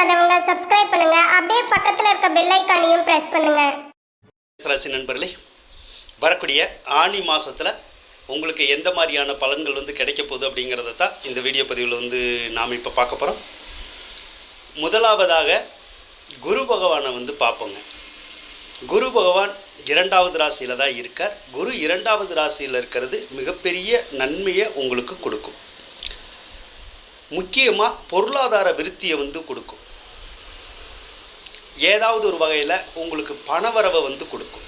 பண்ணாதவங்க சப்ஸ்கிரைப் பண்ணுங்க. அப்படியே பக்கத்தில் இருக்க பெல் ஐக்கானையும் பிரஸ் பண்ணுங்க. ராசி நண்பர்களே வரக்கூடிய ஆனி மாதத்தில் உங்களுக்கு எந்த மாதிரியான பலன்கள் வந்து கிடைக்க போகுது அப்படிங்கிறத தான் இந்த வீடியோ பதிவில் வந்து நாம் இப்போ பார்க்க போகிறோம் முதலாவதாக குரு பகவானை வந்து பார்ப்போங்க. குரு பகவான் இரண்டாவது ராசியில் தான் இருக்கார். குரு இரண்டாவது ராசியில் இருக்கிறது மிகப்பெரிய நன்மையை உங்களுக்கு கொடுக்கும். முக்கியமாக பொருளாதார விருத்தியை வந்து கொடுக்கும். ஏதாவது ஒரு வகையில் உங்களுக்கு பணவரவை வந்து கொடுக்கும்.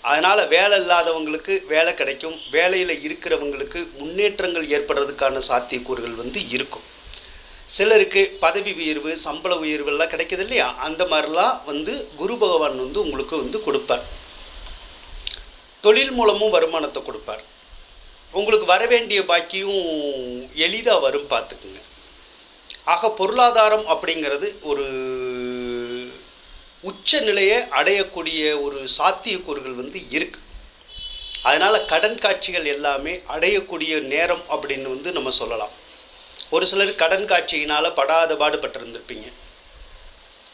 அதனால் வேலை இல்லாதவங்களுக்கு வேலை கிடைக்கும். வேலையில் இருக்கிறவங்களுக்கு முன்னேற்றங்கள் ஏற்படுறதுக்கான சாத்தியக்கூறுகள் வந்து இருக்கும். சிலருக்கு பதவி உயர்வு சம்பள உயர்வுலாம் கிடைக்கிது இல்லையா? அந்த மாதிரிலாம் வந்து குரு பகவான் வந்து உங்களுக்கு வந்து கொடுப்பார். தொழில் மூலமும் வருமானத்தை கொடுப்பார். உங்களுக்கு வர வேண்டிய பாக்கியும் எளிதாக வரும் பார்த்துக்குங்க. ஆக பொருளாதாரம் அப்படிங்கிறது ஒரு உச்ச நிலையை அடையக்கூடிய ஒரு சாத்தியக்கூறுகள் வந்து இருக்கு. அதனால் கடன் காட்சிகள் எல்லாமே அடையக்கூடிய நேரம் அப்படின்னு வந்து நம்ம சொல்லலாம். ஒரு சிலர் கடன் காட்சியினால் படாத பாடுபட்டிருந்திருப்பீங்க.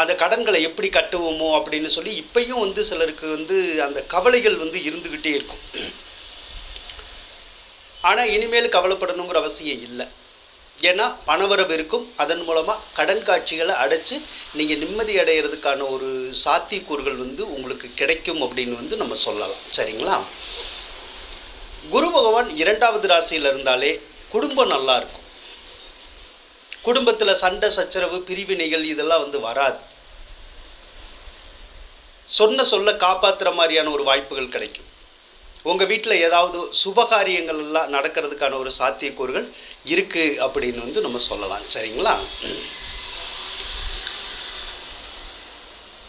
அந்த கடன்களை எப்படி கட்டுவோமோ அப்படின்னு சொல்லி இப்பயும் வந்து சிலருக்கு வந்து அந்த கவலைகள் வந்து இருந்துக்கிட்டே இருக்கும். ஆனால் இனிமேல் கவலைப்படணுங்கிற அவசியம் இல்லை. ஏன்னா பணவரவு இருக்கும். அதன் மூலமாக கடன் காட்சிகளை அடைச்சி நீங்கள் நிம்மதி அடைகிறதுக்கான ஒரு சாத்தியக்கூறுகள் வந்து உங்களுக்கு கிடைக்கும் அப்படின்னு வந்து நம்ம சொல்லலாம். சரிங்களா? குரு பகவான் இரண்டாவது ராசியில் இருந்தாலே குடும்பம் நல்லா இருக்கும். குடும்பத்தில் சண்டை சச்சரவு பிரிவினைகள் இதெல்லாம் வந்து வராது. சொன்ன சொல்ல காப்பாற்றுற மாதிரியான ஒரு வாய்ப்புகள் கிடைக்கும். உங்கள் வீட்டில் ஏதாவது சுபகாரியங்கள் எல்லாம் நடக்கிறதுக்கான ஒரு சாத்தியக்கூறுகள் இருக்குது அப்படின்னு வந்து நம்ம சொல்லலாம். சரிங்களா?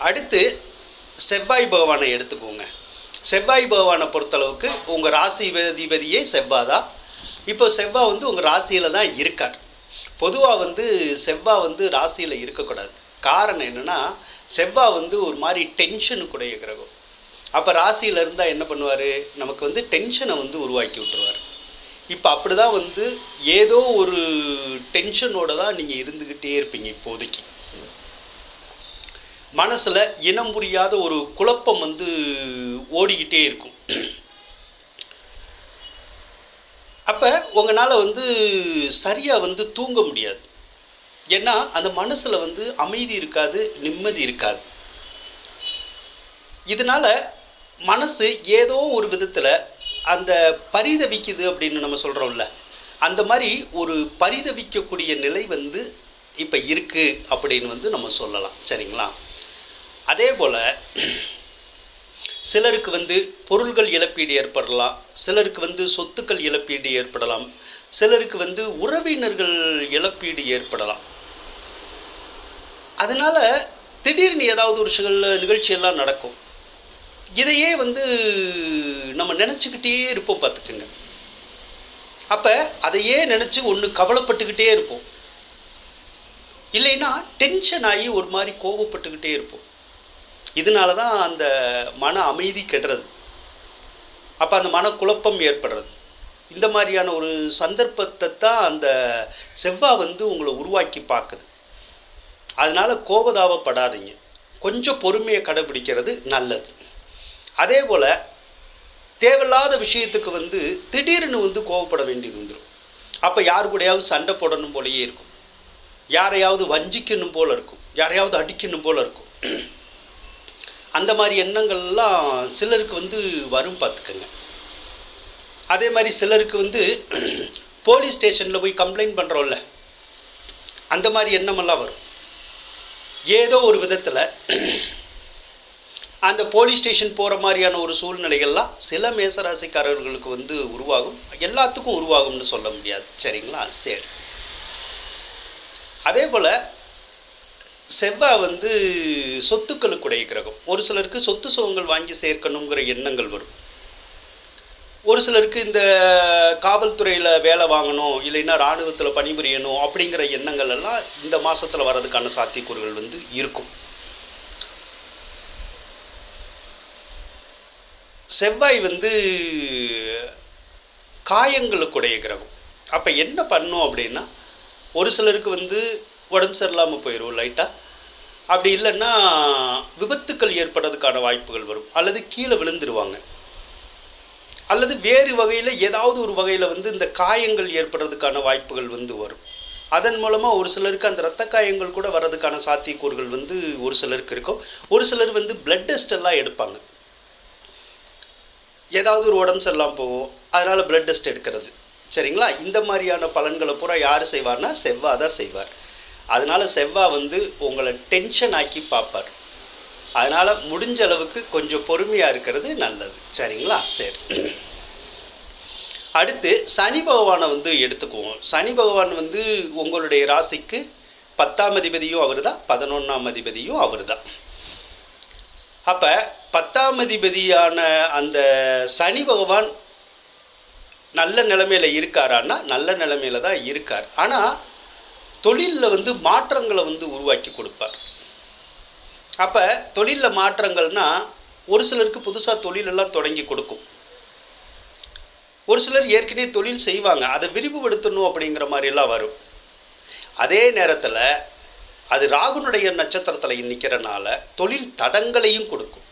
அடுத்து செவ்வாய் பகவானை எடுத்துக்கோங்க. செவ்வாய் பகவானை பொறுத்தளவுக்கு உங்கள் ராசி அதிபதியே செவ்வாய் தான். இப்போ செவ்வாய் வந்து உங்கள் ராசியில் தான் இருக்கார். பொதுவாக வந்து செவ்வாய் வந்து ராசியில் இருக்கக்கூடாது. காரணம் என்னென்னா செவ்வாய் வந்து ஒரு மாதிரி டென்ஷனுக்குடைய கிரகம். அப்போ ராசியில் இருந்தால் என்ன பண்ணுவார்? நமக்கு வந்து டென்ஷனை வந்து உருவாக்கி விட்டுருவார். இப்போ அப்படி தான் வந்து ஏதோ ஒரு டென்ஷனோட தான் நீங்கள் இருந்துக்கிட்டே இருப்பீங்க இப்போதைக்கு. மனசில் இனம் புரியாத ஒரு குழப்பம் வந்து ஓடிக்கிட்டே இருக்கும். அப்போ உங்களால் வந்து சரியாக வந்து தூங்க முடியாது. ஏன்னா அந்த மனசில் வந்து அமைதி இருக்காது நிம்மதி இருக்காது. இதனால் மனசு ஏதோ ஒரு விதத்தில் அந்த பரிதவிக்குது அப்படின்னு நம்ம சொல்கிறோம்ல அந்த மாதிரி ஒரு பரிதவிக்கக்கூடிய நிலை வந்து இப்போ இருக்குது அப்படின்னு வந்து நம்ம சொல்லலாம். சரிங்களா? அதே போல் சிலருக்கு வந்து பொருள்கள் இழப்பீடு ஏற்படலாம். சிலருக்கு வந்து சொத்துக்கள் இழப்பீடு ஏற்படலாம். சிலருக்கு வந்து உறவினர்கள் இழப்பீடு ஏற்படலாம். அதனால் திடீர்னு ஏதாவது ஒரு சில நிகழ்ச்சியெல்லாம் நடக்கும். இதையே வந்து நம்ம நினச்சிக்கிட்டே இருப்போம் பார்த்துக்குங்க. அப்போ அதையே நினச்சி ஒன்று கவலைப்பட்டுக்கிட்டே இருப்போம். இல்லைன்னா டென்ஷன் ஆகி ஒரு மாதிரி கோபப்பட்டுக்கிட்டே இருப்போம். இதனால தான் அந்த மன அமைதி கெடுறது. அப்போ அந்த மனக்குழப்பம் ஏற்படுறது. இந்த மாதிரியான ஒரு சந்தர்ப்பத்தை தான் அந்த செவ்வாய் வந்து உங்களை உருவாக்கி பார்க்குது. அதனால் கோபதாபப்படாதீங்க கொஞ்சம் பொறுமையை கடைபிடிக்கிறது நல்லது. அதே போல் தேவையில்லாத விஷயத்துக்கு வந்து திடீர்னு வந்து கோவப்பட வேண்டியது வந்துடும் அப்போ யார் கூடயாவது சண்டை போடணும் போலயே இருக்கும். யாரையாவது வஞ்சிக்கணும் போல இருக்கும். யாரையாவது அடிக்கணும் போல இருக்கும். அந்த மாதிரி எண்ணங்கள்லாம் சிலருக்கு வந்து வரும் பார்த்துக்கோங்க. அதே மாதிரி சிலருக்கு வந்து போலீஸ் ஸ்டேஷனில் போய் கம்ப்ளைண்ட் பண்ணுறோம்ல அந்த மாதிரி எண்ணமெல்லாம் வரும். ஏதோ ஒரு விதத்தில் அந்த போலீஸ் ஸ்டேஷன் போகிற மாதிரியான ஒரு சூழ்நிலைகள்லாம் சில மேசராசிக்காரர்களுக்கு வந்து உருவாகும். எல்லாத்துக்கும் உருவாகும்னு சொல்ல முடியாது. சரிங்களா? சரி. அதே போல் செவ்வாய் வந்து சொத்துக்களுக்குடைய கிரகம். ஒரு சிலருக்கு சொத்து சுகங்கள் வாங்கி சேர்க்கணுங்கிற எண்ணங்கள் வரும். ஒரு சிலருக்கு இந்த காவல்துறையில் வேலை வாங்கணும் இல்லைன்னா இராணுவத்தில் பணிபுரியணும் அப்படிங்கிற எண்ணங்கள் எல்லாம் இந்த மாதத்தில் வர்றதுக்கான சாத்தியக்கூறுகள் வந்து இருக்கும். செவ்வாய் வந்து காயங்களுக்குடைய கிரகம். அப்போ என்ன பண்ணும் அப்படின்னா ஒரு சிலருக்கு வந்து உடம்பு சரியில்லாமல் போயிடும் லைட்டாக அப்படி இல்லைன்னா விபத்துக்கள் ஏற்படுறதுக்கான வாய்ப்புகள் வரும். அல்லது கீழே விழுந்துருவாங்க. அல்லது வேறு வகையில் ஏதாவது ஒரு வகையில் வந்து இந்த காயங்கள் ஏற்படுறதுக்கான வாய்ப்புகள் வந்து வரும். அதன் மூலமாக ஒரு சிலருக்கு அந்த இரத்த காயங்கள் கூட வர்றதுக்கான சாத்தியக்கூறுகள் வந்து ஒரு சிலருக்கு இருக்கும். ஒரு சிலர் வந்து பிளட் டெஸ்ட் எல்லாம் எடுப்பாங்க. ஏதாவது ஒரு உடம்பு சரியில்லாமல் போகும். அதனால் பிளட் டெஸ்ட் எடுக்கிறது. சரிங்களா? இந்த மாதிரியான பலன்களை பூரா யார் செய்வார்னா செவ்வாய் தான் செய்வார். அதனால் செவ்வாய் வந்து உங்களை டென்ஷன் ஆக்கி பார்ப்பார். அதனால் முடிஞ்ச அளவுக்கு கொஞ்சம் பொறுமையாக இருக்கிறது நல்லது. சரிங்களா? சரி. அடுத்து சனி பகவானை வந்து எடுத்துக்குவோம். சனி பகவான் வந்து உங்களுடைய ராசிக்கு பத்தாம் அதிபதியும் அவர் தான் பதினொன்றாம் அதிபதியும் அவர் தான் அப்போ பத்தாம் அதிபதியான அந்த சனி பகவான் நல்ல நிலைமையில் இருக்காரான்னா நல்ல நிலைமையில தான் இருக்கார். ஆனால் தொழிலில் வந்து மாற்றங்களை வந்து உருவாக்கி கொடுப்பார். அப்போ தொழிலில் மாற்றங்கள்னா ஒரு சிலருக்கு புதுசாக தொழிலெல்லாம் தொடங்கி கொடுக்கும். ஒரு சிலர் ஏற்கனவே தொழில் செய்வாங்க. அதை விரிவுபடுத்தணும் அப்படிங்கிற மாதிரிலாம் வரும். அதே நேரத்தில் அது ராகுனுடைய நட்சத்திரத்தில் நிற்கிறனால தொழில் தடங்களையும் கொடுக்கும்.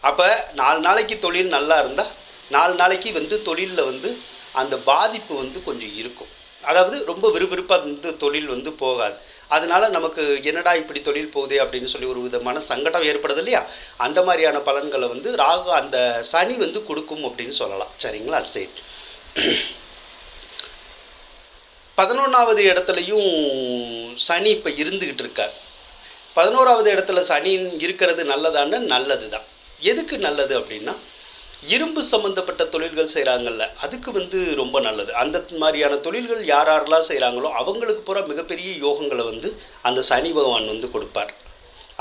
அப்போ நாலு நாளைக்கு தொழில் நல்லா இருந்தால் நாலு நாளைக்கு வந்து தொழிலில் வந்து அந்த பாதிப்பு வந்து கொஞ்சம் இருக்கும். அதாவது ரொம்ப விறுவிறுப்பாக வந்து தொழில் வந்து போகாது. அதனால் நமக்கு என்னடா இப்படி தொழில் போகுதே அப்படின்னு சொல்லி ஒரு விதமான சங்கடம் ஏற்படுது இல்லையா? அந்த மாதிரியான பலன்களை வந்து ராகு அந்த சனி வந்து கொடுக்கும் அப்படின்னு சொல்லலாம். சரிங்களா? சரி. பதினொன்றாவது இடத்துலையும் சனி இப்போ இருந்துக்கிட்டு இருக்கார். பதினோராவது இடத்துல சனி இருக்கிறது நல்லதான்னு நல்லது தான் எதுக்கு நல்லது அப்படின்னா இரும்பு சம்மந்தப்பட்ட தொழில்கள் செய்கிறாங்கல்ல அதுக்கு வந்து ரொம்ப நல்லது. அந்த மாதிரியான தொழில்கள் யார் யாரெல்லாம் செய்கிறாங்களோ அவங்களுக்கு பூரா மிகப்பெரிய யோகங்களை வந்து அந்த சனி பகவான் வந்து கொடுப்பார்.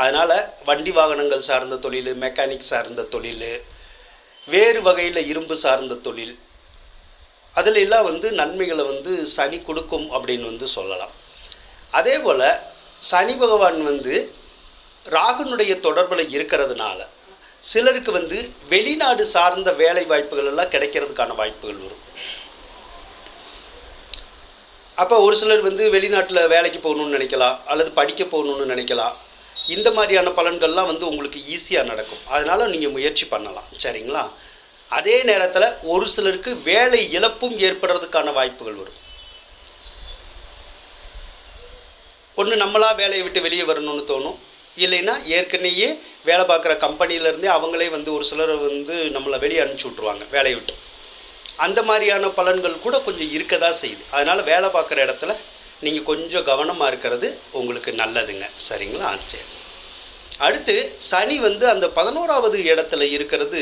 அதனால் வண்டி வாகனங்கள் சார்ந்த தொழில் மெக்கானிக் சார்ந்த தொழில் வேறு வகையில் இரும்பு சார்ந்த தொழில் அதில் எல்லாம் வந்து நன்மைகளை வந்து சனி கொடுக்கும் அப்படின்னு வந்து சொல்லலாம். அதே போல் சனி பகவான் வந்து ராகுனுடைய தொடர்பில் இருக்கிறதுனால சிலருக்கு வந்து வெளிநாடு சார்ந்த வேலை வாய்ப்புகள் எல்லாம் கிடைக்கிறதுக்கான வாய்ப்புகள் வரும். அப்போ ஒரு சிலர் வந்து வெளிநாட்டில் வேலைக்கு போகணும்னு நினைக்கலாம் அல்லது படிக்க போகணும்னு நினைக்கலாம். இந்த மாதிரியான பலன்கள்லாம் வந்து உங்களுக்கு ஈஸியாக நடக்கும். அதனால் நீங்கள் முயற்சி பண்ணலாம். சரிங்களா? அதே நேரத்தில் ஒரு சிலருக்கு வேலை இழப்பும் ஏற்படுறதுக்கான வாய்ப்புகள் வரும். ஒன்று நம்மளாக வேலையை விட்டு வெளியே வரணும்னு தோணும். இல்லைன்னா ஏற்கனவே வேலை பார்க்குற கம்பெனியிலேருந்தே அவங்களே வந்து ஒரு சிலர் வந்து நம்மளை வெளியே அனுப்பிச்சி விட்ருவாங்க வேலையை விட்டு. அந்த மாதிரியான பலன்கள் கூட கொஞ்சம் இருக்க தான் செய்யுது. அதனால் வேலை பார்க்குற இடத்துல நீங்கள் கொஞ்சம் கவனமாக இருக்கிறது உங்களுக்கு நல்லதுங்க. சரிங்களா? சரி. அடுத்து சனி வந்து அந்த பதினோராவது இடத்துல இருக்கிறது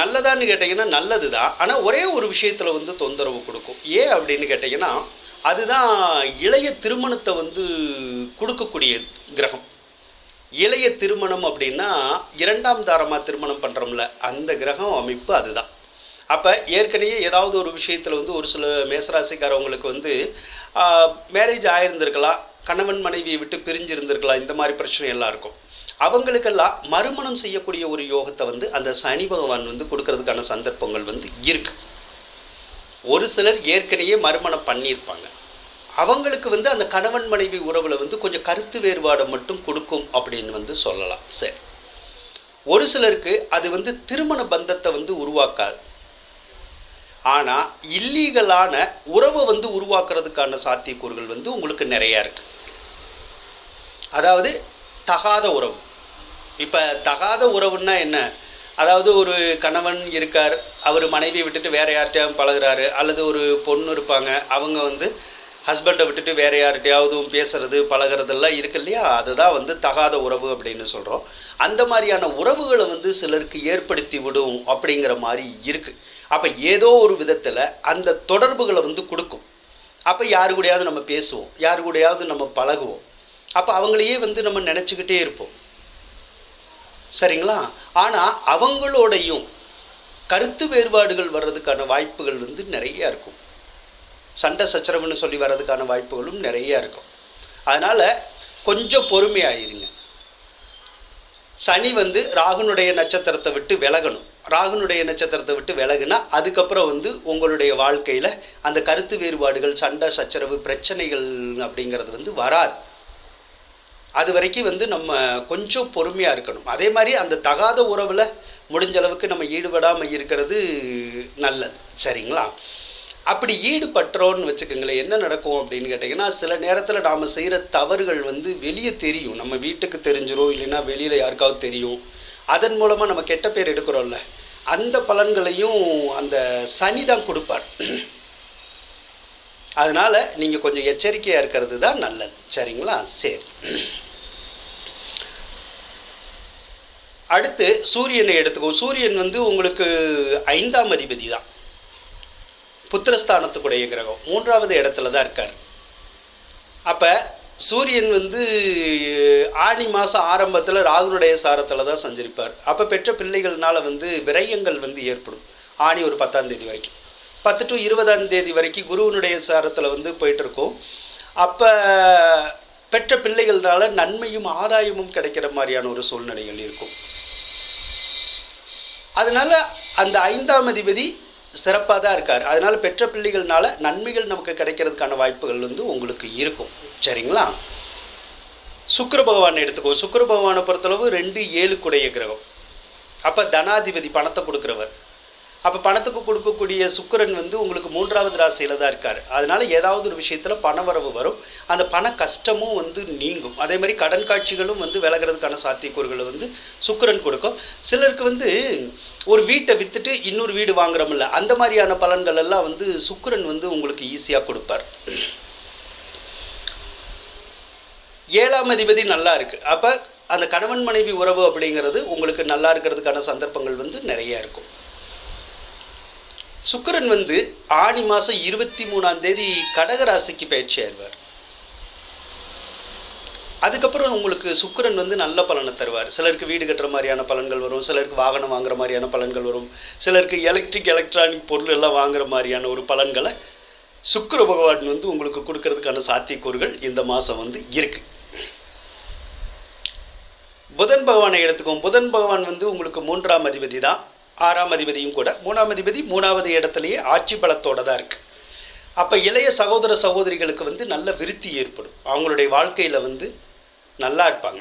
நல்லதான்னு கேட்டிங்கன்னா நல்லது தான் ஆனால் ஒரே ஒரு விஷயத்தில் வந்து தொந்தரவு கொடுக்கும். ஏன் அப்படின்னு கேட்டிங்கன்னா அதுதான் இளைய திருமணத்தை வந்து கொடுக்கக்கூடிய கிரகம். இளைய திருமணம் அப்படின்னா இரண்டாம் தாரமாக திருமணம் பண்ணுறோம்ல அந்த கிரகம் அமைப்பு அதுதான். அப்போ ஏற்கனவே ஏதாவது ஒரு விஷயத்தில் வந்து ஒரு சில மேசராசிக்காரவங்களுக்கு வந்து மேரேஜ் ஆயிருந்திருக்கலாம் கணவன் மனைவியை விட்டு பிரிஞ்சு இருந்திருக்கலாம் இந்த மாதிரி பிரச்சனை எல்லாம் இருக்கும். அவங்களுக்கெல்லாம் மறுமணம் செய்யக்கூடிய ஒரு யோகத்தை வந்து அந்த சனி பகவான் வந்து கொடுக்கறதுக்கான சந்தர்ப்பங்கள் வந்து இருக்குது ஒரு சிலர் ஏற்கனவே மறுமணம் பண்ணியிருப்பாங்க. அவங்களுக்கு வந்து அந்த கணவன் மனைவி உறவில் வந்து கொஞ்சம் கருத்து வேறுபாடை மட்டும் கொடுக்கும் அப்படின்னு வந்து சொல்லலாம். சரி. ஒரு சிலருக்கு அது வந்து திருமண பந்தத்தை வந்து உருவாக்காது. ஆனால் இல்லீகலான உறவை வந்து உருவாக்குறதுக்கான சாத்தியக்கூறுகள் வந்து உங்களுக்கு நிறையா இருக்கு. அதாவது தகாத உறவு. இப்போ தகாத உறவுன்னா என்ன? அதாவது ஒரு கணவன் இருக்கார் அவர் மனைவியை விட்டுட்டு வேற யார்கிட்டயாவது பழகுறாரு அல்லது ஒரு பொண்ணு இருப்பாங்க அவங்க வந்து ஹஸ்பண்டை விட்டுட்டு வேற யார்கிட்டயாவதும் பேசுறது பழகிறதெல்லாம் இருக்கு இல்லையா? அதுதான் வந்து தகாத உறவு அப்படின்னு சொல்கிறோம் அந்த மாதிரியான உறவுகளை வந்து சிலருக்கு ஏற்படுத்தி விடும் அப்படிங்கிற மாதிரி இருக்கு. அப்போ ஏதோ ஒரு விதத்தில் அந்த தொடர்புகளை வந்து கொடுக்கும். அப்போ யாரு கூடயாவது நம்ம பேசுவோம் யாரு கூடயாவது நம்ம பழகுவோம். அப்போ அவங்களையே வந்து நம்ம நினச்சிக்கிட்டே இருப்போம். சரிங்களா? ஆனால் அவங்களோடையும் கருத்து வேறுபாடுகள் வர்றதுக்கான வாய்ப்புகள் வந்து நிறைய இருக்கும். சண்டை சச்சரவுன்னு சொல்லி வர்றதுக்கான வாய்ப்புகளும் நிறைய இருக்கும். அதனால் கொஞ்சம் பொறுமையாயிருங்க. சனி வந்து ராகுனுடைய நட்சத்திரத்தை விட்டு விலகணும். ராகுனுடைய நட்சத்திரத்தை விட்டு விலகுனா அதுக்கப்புறம் வந்து உங்களுடைய வாழ்க்கையில் அந்த கருத்து வேறுபாடுகள் சண்டை சச்சரவு பிரச்சனைகள் அப்படிங்கிறது வந்து வராது. அது வரைக்கும் வந்து நம்ம கொஞ்சம் பொறுமையாக இருக்கணும். அதே மாதிரி அந்த தகாத உறவில் முடிஞ்ச அளவுக்கு நம்ம ஈடுபடாமல் இருக்கிறது நல்லது. சரிங்களா? அப்படி ஈடுபட்டுறோன்னு வச்சுக்கோங்களேன் என்ன நடக்கும் அப்படின்னு கேட்டிங்கன்னா சில நேரத்தில் நாம் செய்கிற தவறுகள் வந்து வெளியே தெரியும். நம்ம வீட்டுக்கு தெரிஞ்சிடும் இல்லைன்னா வெளியில் யாருக்காவது தெரியும். அதன் மூலமாக நம்ம கெட்ட பேர் எடுக்கிறோம்ல அந்த பலன்களையும் அந்த சனி தான் கொடுப்பார். அதனால் நீங்கள் கொஞ்சம் எச்சரிக்கையாக இருக்கிறது தான் நல்லது. சரிங்களா? சரி. அடுத்து சூரியனை எடுத்துக்கோ. சூரியன் வந்து உங்களுக்கு ஐந்தாம் அதிபதி தான் புத்திரஸ்தானத்துக்குடைய கிரகம். மூன்றாவது இடத்துல தான் இருக்கார். அப்போ சூரியன் வந்து ஆணி மாதம் ஆரம்பத்தில் ராகுனுடைய சாரத்தில் தான் சஞ்சரிப்பார். அப்போ பெற்ற பிள்ளைகள்னால் வந்து விரயங்கள் வந்து ஏற்படும். ஆணி ஒரு பத்தாம் தேதி வரைக்கும். பத்து டு இருபதாம் தேதி வரைக்கும் குருவனுடைய சாரத்தில் வந்து போயிட்டுருக்கோம். அப்போ பெற்ற பிள்ளைகள்னால நன்மையும் ஆதாயமும் கிடைக்கிற மாதிரியான ஒரு சூழ்நிலைகள் இருக்கும். அதனால் அந்த ஐந்தாம் அதிபதி சிறப்பாக தான் இருக்கார். அதனால் பெற்ற பிள்ளைகள்னால நன்மைகள் நமக்கு கிடைக்கிறதுக்கான வாய்ப்புகள் வந்து உங்களுக்கு இருக்கும். சரிங்களா? சுக்கர பகவானை எடுத்துக்கோ. சுக்கர பகவானை பொறுத்தளவு ரெண்டு ஏழு குடைய கிரகம். அப்போ தனாதிபதி பணத்தை கொடுக்குறவர். அப்போ பணத்துக்கு கொடுக்கக்கூடிய சுக்கிரன் வந்து உங்களுக்கு மூன்றாவது ராசியில் தான் இருக்கார். அதனால் ஏதாவது ஒரு விஷயத்தில் பணவரவு வரும். அந்த பண கஷ்டமும் வந்து நீங்கும். அதே மாதிரி கடன் காட்சிகளும் வந்து விலகிறதுக்கான சாத்தியக்கூறுகளை வந்து சுக்கிரன் கொடுக்கும். சிலருக்கு வந்து ஒரு வீட்டை விற்றுட்டு இன்னொரு வீடு வாங்குறோம்ல அந்த மாதிரியான பலன்கள் எல்லாம் வந்து சுக்கிரன் வந்து உங்களுக்கு ஈஸியாக கொடுப்பார். ஏழாம் அதிபதி நல்லா இருக்குது அப்போ அந்த கணவன் மனைவி உறவு அப்படிங்கிறது உங்களுக்கு நல்லா இருக்கிறதுக்கான சந்தர்ப்பங்கள் வந்து நிறைய இருக்கும். சுக்கரன் வந்து ஆணி மாதம் இருபத்தி மூணாம் தேதி கடகராசிக்கு பயிற்சி ஆயிடுவார். அதுக்கப்புறம் உங்களுக்கு சுக்கரன் வந்து நல்ல பலனை தருவார். சிலருக்கு வீடு கட்டுற மாதிரியான பலன்கள் வரும். சிலருக்கு வாகனம் வாங்குற மாதிரியான பலன்கள் வரும். சிலருக்கு எலக்ட்ரிக் எலக்ட்ரானிக் பொருள் எல்லாம் வாங்குற மாதிரியான ஒரு பலன்களை சுக்கர பகவான் வந்து உங்களுக்கு கொடுக்கறதுக்கான சாத்தியக்கூறுகள் இந்த மாதம் வந்து இருக்கு. புதன் பகவானை எடுத்துக்கோம். புதன் பகவான் வந்து உங்களுக்கு மூன்றாம் அதிபதி தான் ஆறாம் அதிபதியும் கூட மூணாம் அதிபதி மூணாவது இடத்துலையே ஆட்சி பலத்தோட தான் இருக்கு. அப்போ இளைய சகோதர சகோதரிகளுக்கு வந்து நல்ல விருத்தி ஏற்படும். அவங்களுடைய வாழ்க்கையில் வந்து நல்லா இருப்பாங்க.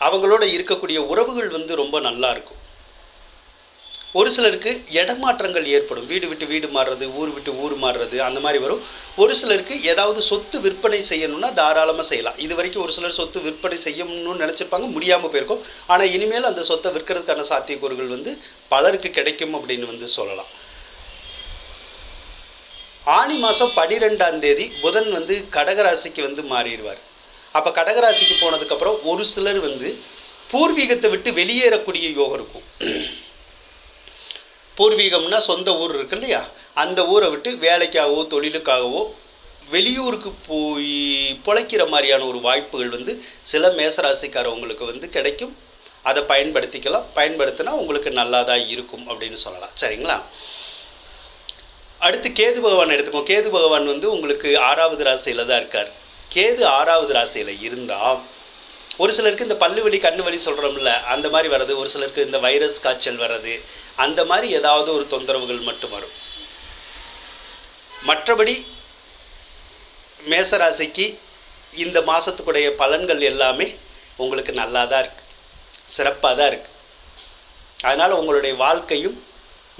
அவங்களோட இருக்கக்கூடிய உறவுகள் வந்து ரொம்ப நல்லா இருக்கும். ஒரு சிலருக்கு இடமாற்றங்கள் ஏற்படும். வீடு விட்டு வீடு மாறுறது ஊர் விட்டு ஊர் மாறுறது அந்த மாதிரி வரும். ஒரு சிலருக்கு ஏதாவது சொத்து விற்பனை செய்யணும்னா தாராளமாக செய்யலாம். இது வரைக்கும் ஒரு சிலர் சொத்து விற்பனை செய்யணும்னு நினச்சிருப்பாங்க முடியாமல் போயிருக்கும். ஆனால் இனிமேல் அந்த சொத்தை விற்கிறதுக்கான சாத்தியக்கூறுகள் வந்து பலருக்கு கிடைக்கும் அப்படின்னு வந்து சொல்லலாம். ஆனி மாதம் பனிரெண்டாம் தேதி புதன் வந்து கடகராசிக்கு வந்து மாறிடுவார். அப்போ கடகராசிக்கு போனதுக்கப்புறம் ஒரு சிலர் வந்து பூர்வீகத்தை விட்டு வெளியேறக்கூடிய யோகம் இருக்கும். பூர்வீகம்னா சொந்த ஊர் இருக்கு இல்லையா? அந்த ஊரை விட்டு வேலைக்காகவோ தொழிலுக்காகவோ வெளியூருக்கு போய் பிழைக்கிற மாதிரியான ஒரு வாய்ப்புகள் வந்து சில மேசராசிக்காரவங்களுக்கு வந்து கிடைக்கும். அதை பயன்படுத்திக்கலாம். பயன்படுத்தினா உங்களுக்கு நல்லா தான் இருக்கும் அப்படின்னு சொல்லலாம். சரிங்களா? அடுத்து கேது பகவான் எடுத்துக்கோ. கேது பகவான் வந்து உங்களுக்கு ஆறாவது ராசியில் தான் இருக்கார். கேது ஆறாவது ராசியில் இருந்தால் ஒரு சிலருக்கு இந்த பல்லு வலி கண்ணு வலி சொல்கிறோம்ல அந்த மாதிரி வர்றது ஒரு சிலருக்கு இந்த வைரஸ் காய்ச்சல் வர்றது அந்த மாதிரி ஏதாவது ஒரு தொந்தரவுகள் மட்டும் வரும். மற்றபடி மேசராசிக்கு இந்த மாதத்துக்குடைய பலன்கள் எல்லாமே உங்களுக்கு நல்லா தான் இருக்குது சிறப்பாக தான் இருக்குது அதனால் உங்களுடைய வாழ்க்கையும்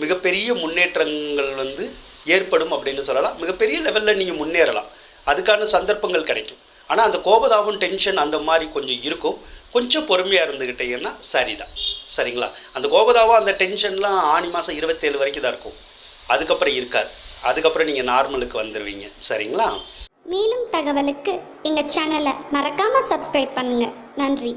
மிகப்பெரிய முன்னேற்றங்கள் வந்து ஏற்படும் அப்படின்னு சொல்லலாம். மிகப்பெரிய லெவலில் நீங்கள் முன்னேறலாம். அதுக்கான சந்தர்ப்பங்கள் கிடைக்கும். ஆனால் அந்த கோபதாபம் டென்ஷன் அந்த மாதிரி கொஞ்சம் இருக்கும். கொஞ்சம் பொறுமையாக இருந்துக்கிட்டீங்கன்னா சரிதான். சரிங்களா? அந்த கோபதாபம் அந்த டென்ஷன்லாம் ஆணி மாதம் இருபத்தேழு வரைக்கும் தான் இருக்கும். அதுக்கப்புறம் இருக்காது. அதுக்கப்புறம் நீங்கள் நார்மலுக்கு வந்துடுவீங்க சரிங்களா? மேலும் தகவலுக்கு எங்கள் சேனலை மறக்காமல் சப்ஸ்கிரைப் பண்ணுங்கள் நன்றி.